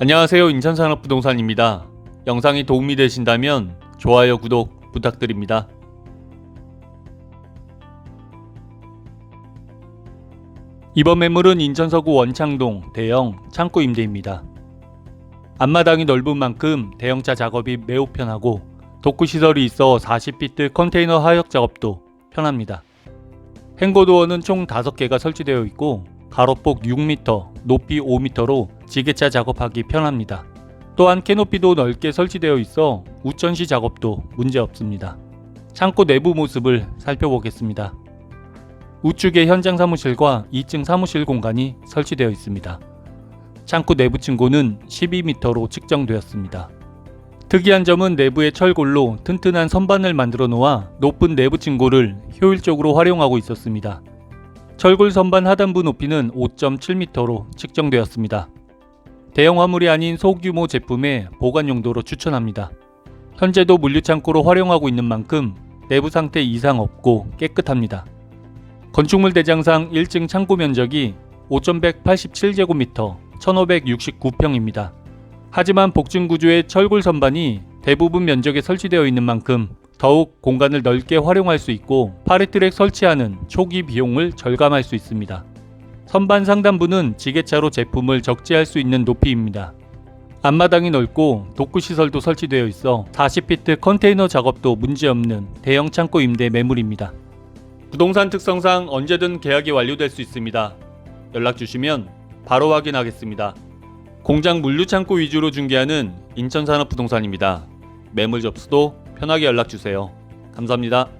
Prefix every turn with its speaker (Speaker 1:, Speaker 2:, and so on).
Speaker 1: 안녕하세요. 인천산업부동산입니다. 영상이 도움이 되신다면 좋아요, 구독 부탁드립니다. 이번 매물은 인천 서구 원창동 대형 창고 임대입니다. 앞마당이 넓은 만큼 대형차 작업이 매우 편하고 독구 시설이 있어 40피트 컨테이너 하역 작업도 편합니다. 행거도어는 총 5개가 설치되어 있고 가로폭 6m, 높이 5m로 지게차 작업하기 편합니다. 또한 캐노피도 넓게 설치되어 있어 우천시 작업도 문제 없습니다. 창고 내부 모습을 살펴보겠습니다. 우측에 현장 사무실과 2층 사무실 공간이 설치되어 있습니다. 창고 내부 층고는 12m로 측정되었습니다. 특이한 점은 내부에 철골로 튼튼한 선반을 만들어 놓아 높은 내부 층고를 효율적으로 활용하고 있었습니다. 철골 선반 하단부 높이는 5.7m로 측정되었습니다. 대형 화물이 아닌 소규모 제품의 보관 용도로 추천합니다. 현재도 물류 창고로 활용하고 있는 만큼 내부 상태 이상 없고 깨끗합니다. 건축물 대장상 1층 창고 면적이 5,187제곱미터 1,569평입니다. 하지만 복층 구조의 철골 선반이 대부분 면적에 설치되어 있는 만큼 더욱 공간을 넓게 활용할 수 있고 파리트랙 설치하는 초기 비용을 절감할 수 있습니다. 선반 상단부는 지게차로 제품을 적재할 수 있는 높이입니다. 앞마당이 넓고 독구 시설도 설치되어 있어 40피트 컨테이너 작업도 문제없는 대형 창고 임대 매물입니다. 부동산 특성상 언제든 계약이 완료될 수 있습니다. 연락 주시면 바로 확인하겠습니다. 공장 물류 창고 위주로 중개하는 인천산업부동산입니다. 매물 접수도 편하게 연락 주세요. 감사합니다.